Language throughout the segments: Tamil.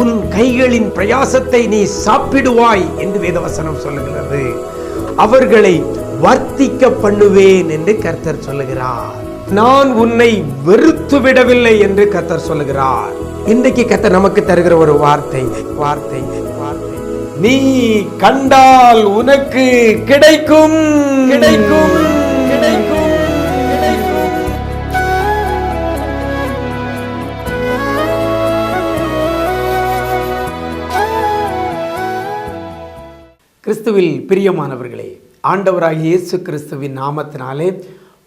உன் கைகளின் பிரயாசத்தை நீ சாப்பிடுவாய் என்று வேதவசனம் சொல்லுகிறது. அவர்களை வர்த்திக்க பண்ணுவேன் என்று கர்த்தர் சொல்லுகிறார். நான் உன்னை வெறுத்து விடவில்லை என்று கர்த்தர் சொல்லுகிறார். இன்றைக்கு கர்த்தர் நமக்கு தருகிற ஒரு வார்த்தை வார்த்தை வார்த்தை. நீ கண்டால் உனக்கு கிடைக்கும். கிடைக்கும். கிறிஸ்துவில் பிரியமானவர்களே ஆண்டவராகிய இயேசு கிறிஸ்துவின் நாமத்தினாலே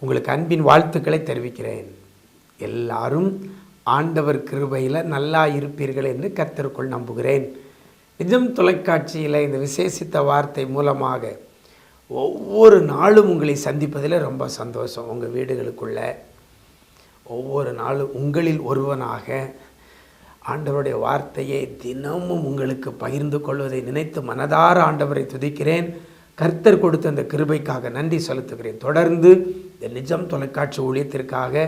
உங்களுக்கு அன்பின் வாழ்த்துக்களை தெரிவிக்கிறேன். எல்லாரும் ஆண்டவர் கிருபையில் நல்லா இருப்பீர்கள் என்று கர்த்தருக்குள் நம்புகிறேன். நிஜம் தொலைக்காட்சியில் இந்த விசேஷித்த வார்த்தை மூலமாக ஒவ்வொரு நாளும் உங்களை சந்திப்பதில் ரொம்ப சந்தோஷம். உங்கள் வீடுகளுக்குள்ள ஒவ்வொரு நாளும் உங்களில் ஒருவனாக ஆண்டவருடைய வார்த்தையை தினமும் உங்களுக்கு பகிர்ந்து கொள்வதை நினைத்து மனதார ஆண்டவரை துதிக்கிறேன். கர்த்தர் கொடுத்த அந்த கிருபைக்காக நன்றி செலுத்துகிறேன். தொடர்ந்து இந்த நிஜம் தொலைக்காட்சி ஊழியத்திற்காக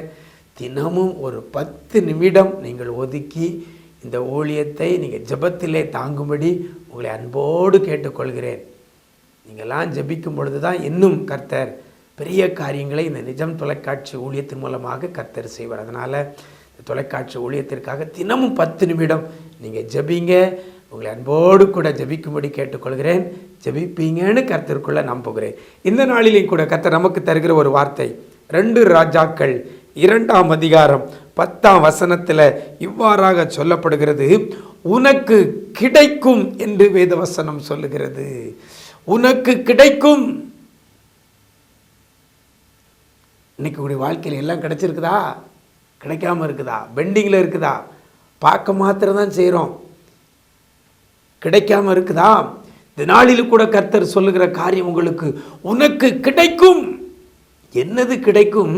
தினமும் ஒரு பத்து நிமிடம் நீங்கள் ஒதுக்கி இந்த ஊழியத்தை நீங்கள் ஜெபத்திலே தாங்கும்படி உங்களை அன்போடு கேட்டுக்கொள்கிறேன். நீங்கள்லாம் ஜபிக்கும் பொழுது தான் இன்னும் கர்த்தர் பெரிய காரியங்களை இந்த நிஜம் தொலைக்காட்சி ஊழியத்தின் மூலமாக கர்த்தர் செய்வார். அதனால் தொலைக்காட்சி ஊழியத்திற்காக தினமும் பத்து நிமிடம் நீங்கள் ஜெபிங்க. உங்களை அன்போடு கூட ஜெபிக்கும்படி கேட்டுக்கொள்கிறேன். ஜெபிப்பீங்கன்னு கருத்திற்குள்ள நம்புகிறேன் இந்த நாளிலேயும் கூட கர்த்தர் நமக்கு தருகிற ஒரு வார்த்தை ரெண்டு ராஜாக்கள் இரண்டாம் அதிகாரம் பத்தாம் வசனத்தில் இவ்வாறாக சொல்லப்படுகிறது. உனக்கு கிடைக்கும் என்று வேதவசனம் சொல்லுகிறது. உனக்கு கிடைக்கும். இன்னைக்கு உடைய வாழ்க்கையில் எல்லாம் கிடைச்சிருக்குதா? கிடைக்காம இருக்குதா? பெண்டிங்கில் இருக்குதா? பார்க்க மாத்திரம் தான் செய்கிறோம் கிடைக்காம இருக்குதா? இந்த நாளில் கூட கர்த்தர் சொல்லுகிற காரியம் உங்களுக்கு உனக்கு கிடைக்கும். என்னது கிடைக்கும்?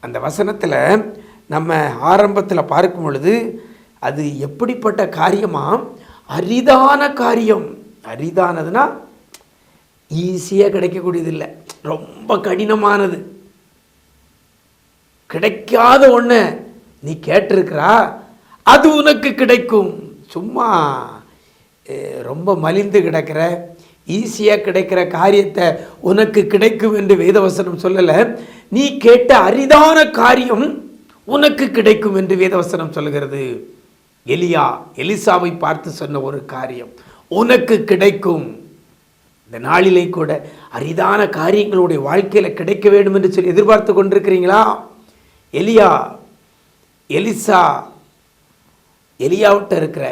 அந்த வசனத்தில் நம்ம ஆரம்பத்தில் பார்க்கும் பொழுது அது எப்படிப்பட்ட காரியமா? அரிதான காரியம். அரிதானதுன்னா ஈஸியாக கிடைக்கக்கூடியது இல்லை ரொம்ப கடினமானது. கிடைக்காத ஒன்று நீ கேட்டிருக்கிறா அது உனக்கு கிடைக்கும். சும்மா ரொம்ப மலிந்து கிடக்கிற ஈஸியாக கிடைக்கிற காரியத்தை உனக்கு கிடைக்கும் என்று வேதவசனம் சொல்லலை. நீ கேட்ட அரிதான காரியம் உனக்கு கிடைக்கும் என்று வேதவசனம் சொல்லுகிறது. எலியா எலிசாவை பார்த்து சொன்ன ஒரு காரியம் உனக்கு கிடைக்கும். இந்த நாளிலே கூட அரிதான காரியங்களுடைய வாழ்க்கையில் கிடைக்க வேண்டும் என்று சொல்லி எதிர்பார்த்து கொண்டிருக்கிறீங்களா? எலியா எலிசா எலியாவிட்ட இருக்கிற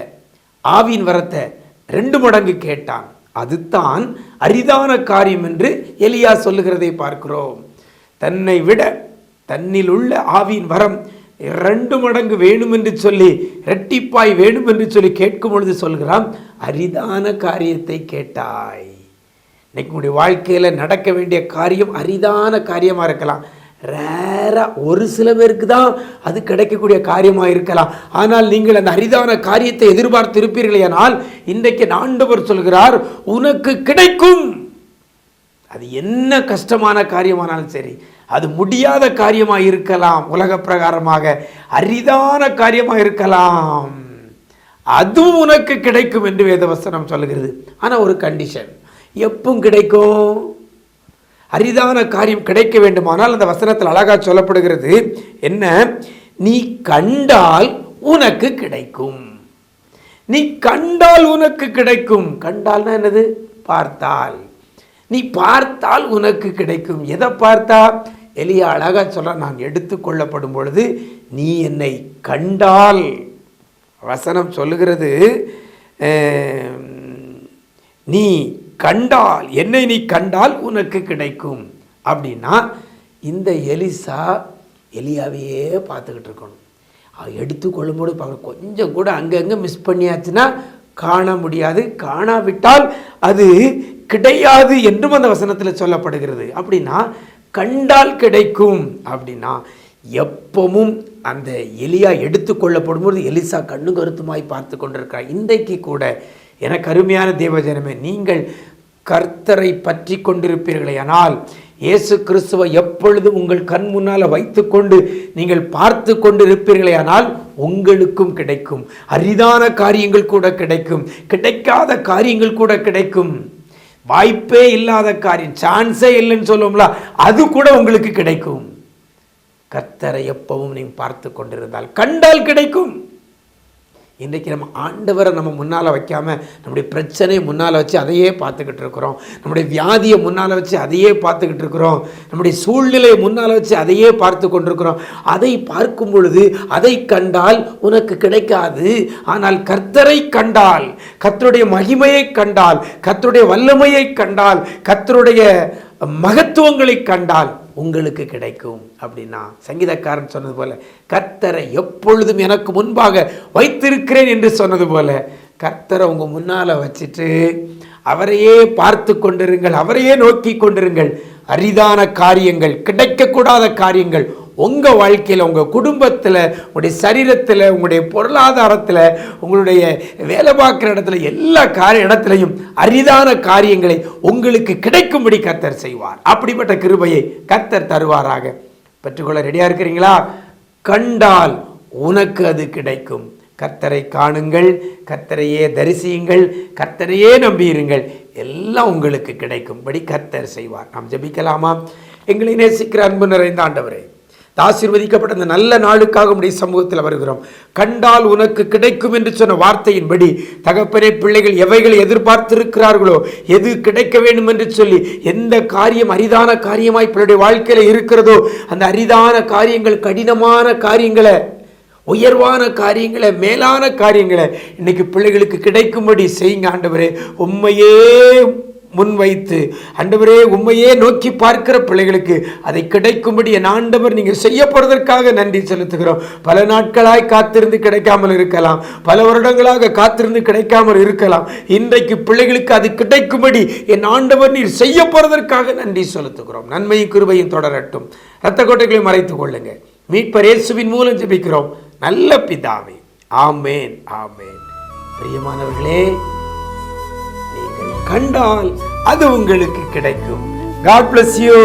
ஆவியின் வரத்தை ரெண்டு மடங்கு கேட்டான். அதுதான் அரிதான காரியம் என்று எலியா சொல்லுகிறதை பார்க்கிறோம். தன்னை விட தன்னில் உள்ள ஆவியின் வரம் இரண்டு மடங்கு வேணும் என்று சொல்லி ரெட்டிப்பாய் வேணும் என்று சொல்லி கேட்கும் பொழுது சொல்கிறான் அரிதான காரியத்தை கேட்டாய். இன்னைக்கு உங்களுடைய வாழ்க்கையில் நடக்க வேண்டிய காரியம் அரிதான காரியமாக இருக்கலாம். ரேராக ஒரு சில பேருக்கு தான் அது கிடைக்கக்கூடிய காரியமாக இருக்கலாம். ஆனால் நீங்கள் அந்த அரிதான காரியத்தை எதிர்பார்த்து இருப்பீர்களேயானால் இன்றைக்கு ஆண்டவர் சொல்கிறார் உனக்கு கிடைக்கும். அது என்ன கஷ்டமான காரியமானாலும் சரி அது முடியாத காரியமாக இருக்கலாம். உலக பிரகாரமாக அரிதான காரியமாக இருக்கலாம். அதுவும் உனக்கு கிடைக்கும் என்று வேதவசனம் சொல்லுகிறது. ஆனால் ஒரு கண்டிஷன் எப்பவும் கிடைக்கும்? அரிதான காரியம் கிடைக்க வேண்டுமானால் அந்த வசனத்தில் அழகாக சொல்லப்படுகிறது. என்ன? நீ கண்டால் உனக்கு கிடைக்கும். நீ கண்டால் உனக்கு கிடைக்கும். கண்டால்னா என்னது? பார்த்தால். நீ பார்த்தால் உனக்கு கிடைக்கும். எதை பார்த்தா? எலியா அழகாக சொல்ல நான் எடுத்துக்கொள்ளப்படும் பொழுது நீ என்னை கண்டால். வசனம் சொல்லுகிறது நீ கண்டால் என்னை நீ கண்டால் உனக்கு கிடைக்கும். அப்படின்னா இந்த எலிசா எலியாவையே பார்த்துக்கிட்டு இருக்கணும். எடுத்து கொள்ளும்போது பார்க்கணும். கொஞ்சம் கூட அங்கங்கே மிஸ் பண்ணியாச்சுன்னா காண முடியாது. காணாவிட்டால் அது கிடையாது என்றும் அந்த வசனத்தில் சொல்லப்படுகிறது. அப்படின்னா கண்டால் கிடைக்கும். அப்படின்னா எப்பவும் அந்த எலியா எடுத்துக்கொள்ளப்படும்போது எலிசா கண்ணு கருத்துமாய் பார்த்து கொண்டிருக்கிறார். இன்றைக்கு கூட எனக்கு அருமையான தேவஜனமே நீங்கள் கர்த்தரை பற்றி கொண்டிருப்பீர்களே ஆனால் இயேசு கிறிஸ்துவை எப்பொழுதும் உங்கள் கண் முன்னால் வைத்துக்கொண்டு நீங்கள் பார்த்து கொண்டிருப்பீர்களே ஆனால் உங்களுக்கும் கிடைக்கும். அரிதான காரியங்கள் கூட கிடைக்கும். கிடைக்காத காரியங்கள் கூட கிடைக்கும். வாய்ப்பே இல்லாத காரியம் சான்ஸே இல்லைன்னு சொல்லுவோம்ல அது கூட உங்களுக்கு கிடைக்கும். கர்த்தரை எப்பவும் நீங்கள் பார்த்து கொண்டிருந்தால் கண்டால் கிடைக்கும். இன்றைக்கி நம்ம ஆண்டவரை நம்ம முன்னால் வைக்காம நம்முடைய பிரச்சனையை முன்னால் வச்சு அதையே பார்த்துக்கிட்டு இருக்கிறோம். நம்முடைய வியாதியை முன்னால் வச்சு அதையே பார்த்துக்கிட்டு இருக்கிறோம். நம்முடைய சூழ்நிலையை முன்னால் வச்சு அதையே பார்த்து கொண்டிருக்கிறோம். அதை பார்க்கும் பொழுது அதை கண்டால் உனக்கு கிடைக்காது. ஆனால் கர்த்தரை கண்டால் கத்தருடைய மகிமையை கண்டால் கத்தருடைய வல்லமையை கண்டால் கர்த்தருடைய மகத்துவங்களை கண்டால் உங்களுக்கு கிடைக்கும் அப்படின்னா சங்கீதக்காரன் சொன்னது போல கர்த்தரை எப்பொழுதும் எனக்கு முன்பாக வைத்திருக்கிறேன் என்று சொன்னது போல கர்த்தரை உங்கள் முன்னால் வச்சுட்டு அவரையே பார்த்து கொண்டிருங்கள் அவரையே நோக்கி கொண்டிருங்கள். அரிதான காரியங்கள் கிடைக்கக்கூடாத காரியங்கள் உங்கள் வாழ்க்கையில் உங்கள் குடும்பத்தில் உங்களுடைய சரீரத்தில் உங்களுடைய பொருளாதாரத்தில் உங்களுடைய வேலை பார்க்குற இடத்துல எல்லா காரிய இடத்துலையும் அரிதான காரியங்களை உங்களுக்கு கிடைக்கும்படி கத்தர் செய்வார். அப்படிப்பட்ட கிருபையை கத்தர் தருவாராக. பெற்றுக்கொள்ள ரெடியாக இருக்கிறீங்களா? கண்டால் உனக்கு அது கிடைக்கும். கத்தரை காணுங்கள் கத்தரையே தரிசியுங்கள் கத்தரையே நம்பியிருங்கள். எல்லாம் உங்களுக்கு கிடைக்கும்படி கத்தர் செய்வார். நாம் ஜெபிக்கலாமா? எங்களை நேசிக்கிற அன்பு நிறைந்த ஆண்டவரே ஆசீர்வதிக்கப்பட்ட அந்த நல்ல நாளுக்காக உடைய சமூகத்தில் வருகிறோம். கண்டால் உனக்கு கிடைக்கும் என்று சொன்ன வார்த்தையின்படி தகப்பனே பிள்ளைகள் எவைகளை எதிர்பார்த்திருக்கிறார்களோ எது கிடைக்க வேண்டும் என்று சொல்லி எந்த காரியம் அரிதான காரியமாய் பிள்ளைடைய வாழ்க்கையில் இருக்கிறதோ அந்த அரிதான காரியங்கள் கடினமான காரியங்களை உயர்வான காரியங்களை மேலான காரியங்களை இன்னைக்கு பிள்ளைகளுக்கு கிடைக்கும்படி செய்யுங்க ஆண்டவரே. உண்மையே முன்வைத்து ஆண்டவரே உண்மையே நோக்கி பார்க்கிற பிள்ளைகளுக்கு அதை கிடைக்கும்படி என் ஆண்டவர் நீங்கள் செய்ய போறதற்காக நன்றி செலுத்துகிறோம். பல நாட்களாய் காத்திருந்து கிடைக்காமல் இருக்கலாம். பல வருடங்களாக காத்திருந்து கிடைக்காமல் இருக்கலாம். இன்றைக்கு பிள்ளைகளுக்கு அது கிடைக்கும்படி என் ஆண்டவர் நீர் செய்ய போறதற்காக நன்றி செலுத்துகிறோம். நன்மையும் கிருபையும் தொடரட்டும். இரத்த கோட்டைகளை மறைத்துக் கொள்ளுங்க மீட்பர் இயேசுவின் மூலம் ஜெபிக்கிறோம். நல்ல பிதாவே. ஆமேன். ஆமேன். பிரியமானவர்களே கண்டால் அது உங்களுக்கு கிடைக்கும். God bless you